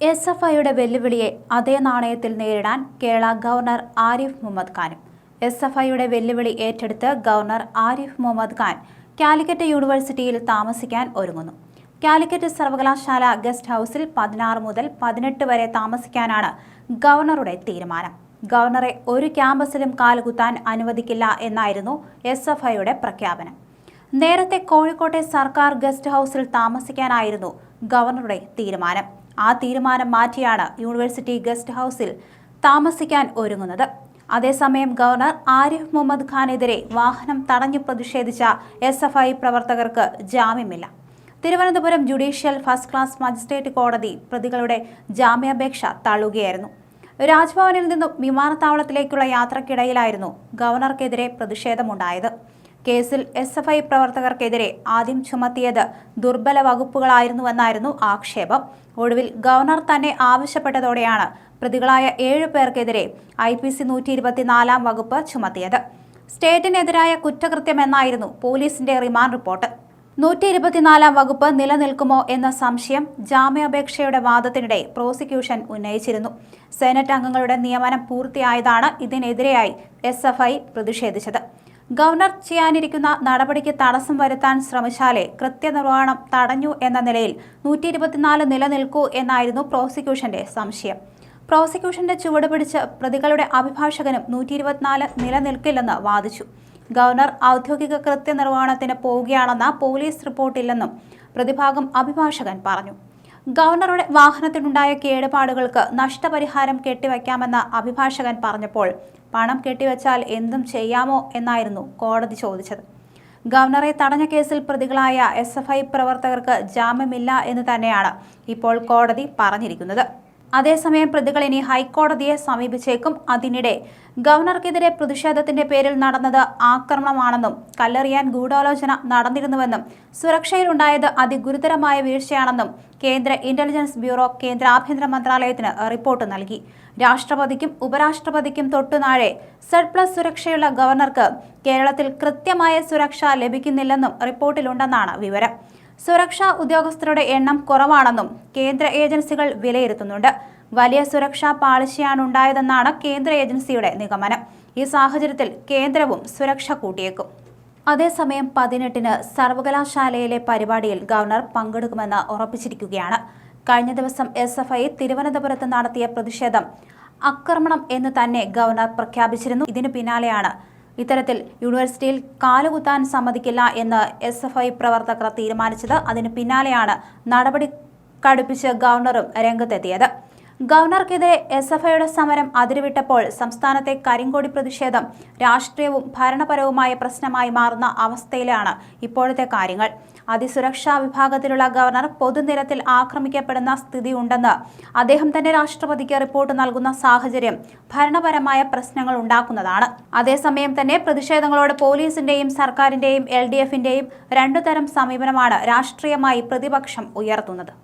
S F ഐയുടെ വെല്ലുവിളിയെ അതേ നാണയത്തിൽ നേരിടാൻ കേരള ഗവർണർ ആരിഫ് മുഹമ്മദ് ഖാനും എസ് എഫ് ഐയുടെ വെല്ലുവിളി ഏറ്റെടുത്ത് ഗവർണർ ആരിഫ് മുഹമ്മദ് ഖാൻ കാലിക്കറ്റ് യൂണിവേഴ്സിറ്റിയിൽ താമസിക്കാൻ ഒരുങ്ങുന്നു. കാലിക്കറ്റ് സർവകലാശാല ഗസ്റ്റ് ഹൗസിൽ പതിനാറ് മുതൽ പതിനെട്ട് വരെ താമസിക്കാനാണ് ഗവർണറുടെ തീരുമാനം. ഗവർണറെ ഒരു ക്യാമ്പസിലും കാലുകുത്താൻ അനുവദിക്കില്ല എന്നായിരുന്നു എസ് എഫ് ഐയുടെ പ്രഖ്യാപനം. നേരത്തെ കോഴിക്കോട്ടെ സർക്കാർ ഗസ്റ്റ് ഹൗസിൽ താമസിക്കാനായിരുന്നു ഗവർണറുടെ തീരുമാനം. ആ തീരുമാനം മാറ്റിയാണ് യൂണിവേഴ്സിറ്റി ഗസ്റ്റ് ഹൗസിൽ താമസിക്കാൻ ഒരുങ്ങുന്നത്. അതേസമയം ഗവർണർ ആരിഫ് മുഹമ്മദ് ഖാനെതിരെ വാഹനം തടഞ്ഞു പ്രതിഷേധിച്ച എസ് എഫ് ഐ പ്രവർത്തകർക്ക് ജാമ്യമില്ല. Thiruvananthapuram judicial first class magistrate കോടതി പ്രതികളുടെ ജാമ്യാപേക്ഷ തള്ളുകയായിരുന്നു. രാജ്ഭവനിൽ നിന്നും വിമാനത്താവളത്തിലേക്കുള്ള യാത്രക്കിടയിലായിരുന്നു ഗവർണർക്കെതിരെ പ്രതിഷേധമുണ്ടായത്. കേസിൽ എസ് എഫ് ഐ പ്രവർത്തകർക്കെതിരെ ആദ്യം ചുമത്തിയത് ദുർബല വകുപ്പുകളായിരുന്നുവെന്നായിരുന്നു ആക്ഷേപം. ഒടുവിൽ ഗവർണർ തന്നെ ആവശ്യപ്പെട്ടതോടെയാണ് പ്രതികളായ ഏഴു പേർക്കെതിരെ ഐ പി സി നൂറ്റി ഇരുപത്തിനാലാം വകുപ്പ് ചുമത്തിയത്. സ്റ്റേറ്റിനെതിരായ കുറ്റകൃത്യമെന്നായിരുന്നു പോലീസിന്റെ റിമാൻഡ് റിപ്പോർട്ട്. നൂറ്റി ഇരുപത്തിനാലാം വകുപ്പ് നിലനിൽക്കുമോ എന്ന സംശയം ജാമ്യാപേക്ഷയുടെ വാദത്തിനിടെ പ്രോസിക്യൂഷൻ ഉന്നയിച്ചിരുന്നു. സെനറ്റ് അംഗങ്ങളുടെ നിയമനം പൂർത്തിയായതാണ് ഇതിനെതിരെയായി എസ് പ്രതിഷേധിച്ചത്. ഗവർണർ ചെയ്യാനിരിക്കുന്ന നടപടിക്ക് തടസ്സം വരുത്താൻ ശ്രമിച്ചാലേ കൃത്യനിർവഹണം തടഞ്ഞു എന്ന നിലയിൽ നൂറ്റി ഇരുപത്തിനാല് നിലനിൽക്കൂ എന്നായിരുന്നു പ്രോസിക്യൂഷന്റെ സംശയം. പ്രോസിക്യൂഷന്റെ ചുവട് പിടിച്ച് പ്രതികളുടെ അഭിഭാഷകനും നൂറ്റി ഇരുപത്തിനാല് നിലനിൽക്കില്ലെന്ന് വാദിച്ചു. ഗവർണർ ഔദ്യോഗിക കൃത്യനിർവഹണത്തിന് പോവുകയാണെന്ന പോലീസ് റിപ്പോർട്ടില്ലെന്നും പ്രതിഭാഗം അഭിഭാഷകൻ പറഞ്ഞു. ഗവർണറുടെ വാഹനത്തിനുണ്ടായ കേടുപാടുകൾക്ക് നഷ്ടപരിഹാരം കെട്ടിവയ്ക്കാമെന്ന് അഭിഭാഷകൻ പറഞ്ഞപ്പോൾ പണം കെട്ടിവെച്ചാൽ എന്തും ചെയ്യാമോ എന്നായിരുന്നു കോടതി ചോദിച്ചത്. ഗവർണറെ തടഞ്ഞ കേസിൽ പ്രതികളായ എസ് പ്രവർത്തകർക്ക് ജാമ്യമില്ല എന്ന് തന്നെയാണ് ഇപ്പോൾ കോടതി പറഞ്ഞിരിക്കുന്നത്. അതേസമയം പ്രതികൾ ഇനി ഹൈക്കോടതിയെ സമീപിച്ചേക്കും. അതിനിടെ ഗവർണർക്കെതിരെ പ്രതിഷേധത്തിന്റെ പേരിൽ നടന്നത് ആക്രമണമാണെന്നും കല്ലെറിയാൻ ഗൂഢാലോചന നടന്നിരുന്നുവെന്നും സുരക്ഷയിലുണ്ടായത് അതിഗുരുതരമായ വീഴ്ചയാണെന്നും കേന്ദ്ര ഇന്റലിജൻസ് ബ്യൂറോ കേന്ദ്ര ആഭ്യന്തര മന്ത്രാലയത്തിന് റിപ്പോർട്ട് നൽകി. രാഷ്ട്രപതിക്കും ഉപരാഷ്ട്രപതിക്കും തൊട്ടുനാഴെ സെഡ് പ്ലസ് സുരക്ഷയുള്ള ഗവർണർക്ക് കേരളത്തിൽ കൃത്യമായ സുരക്ഷ ലഭിക്കുന്നില്ലെന്നും റിപ്പോർട്ടിലുണ്ടെന്നാണ് വിവരം. സുരക്ഷാ ഉദ്യോഗസ്ഥരുടെ എണ്ണം കുറവാണെന്നും കേന്ദ്ര ഏജൻസികൾ വിലയിരുത്തുന്നുണ്ട്. വലിയ സുരക്ഷാ പാളിച്ചയാണ് ഉണ്ടായതെന്നാണ് കേന്ദ്ര ഏജൻസിയുടെ നിഗമനം. ഈ സാഹചര്യത്തിൽ കേന്ദ്രവും സുരക്ഷ കൂട്ടിയേക്കും. അതേസമയം പതിനെട്ടിന് സർവകലാശാലയിലെ പരിപാടിയിൽ ഗവർണർ പങ്കെടുക്കുമെന്ന് ഉറപ്പിച്ചിരിക്കുകയാണ്. കഴിഞ്ഞ ദിവസം എസ് എഫ് ഐ തിരുവനന്തപുരത്ത് നടത്തിയ പ്രതിഷേധം ആക്രമണം എന്ന് തന്നെ ഗവർണർ പ്രഖ്യാപിച്ചിരുന്നു. ഇതിനു പിന്നാലെയാണ് ഇത്തരത്തിൽ യൂണിവേഴ്സിറ്റിയിൽ കാലുകുത്താൻ സമ്മതിക്കില്ല എന്ന് എസ് എഫ് ഐ പ്രവർത്തകർ തീരുമാനിച്ചത്. അതിന് പിന്നാലെയാണ് നടപടി കടുപ്പിച്ച് ഗവർണറും രംഗത്തെത്തിയത്. ഗവർണർക്കെതിരെ എസ് എഫ് ഐയുടെ സമരം അതിരുവിട്ടപ്പോൾ സംസ്ഥാനത്തെ കരിങ്കോടി പ്രതിഷേധം രാഷ്ട്രീയവും ഭരണപരവുമായ പ്രശ്നമായി മാറുന്ന അവസ്ഥയിലാണ് ഇപ്പോഴത്തെ കാര്യങ്ങൾ. അതിസുരക്ഷാ വിഭാഗത്തിലുള്ള ഗവർണർ പൊതുനിരത്തിൽ ആക്രമിക്കപ്പെടുന്ന സ്ഥിതിയുണ്ടെന്ന് അദ്ദേഹം തന്നെ രാഷ്ട്രപതിക്ക് റിപ്പോർട്ട് നൽകുന്ന സാഹചര്യം ഭരണപരമായ പ്രശ്നങ്ങൾ ഉണ്ടാക്കുന്നതാണ്. അതേസമയം തന്നെ പ്രതിഷേധങ്ങളോട് പോലീസിന്റെയും സർക്കാരിന്റെയും എൽ ഡി എഫിന്റെയും രണ്ടു തരം സമീപനമാണ് രാഷ്ട്രീയമായി പ്രതിപക്ഷം ഉയർത്തുന്നത്.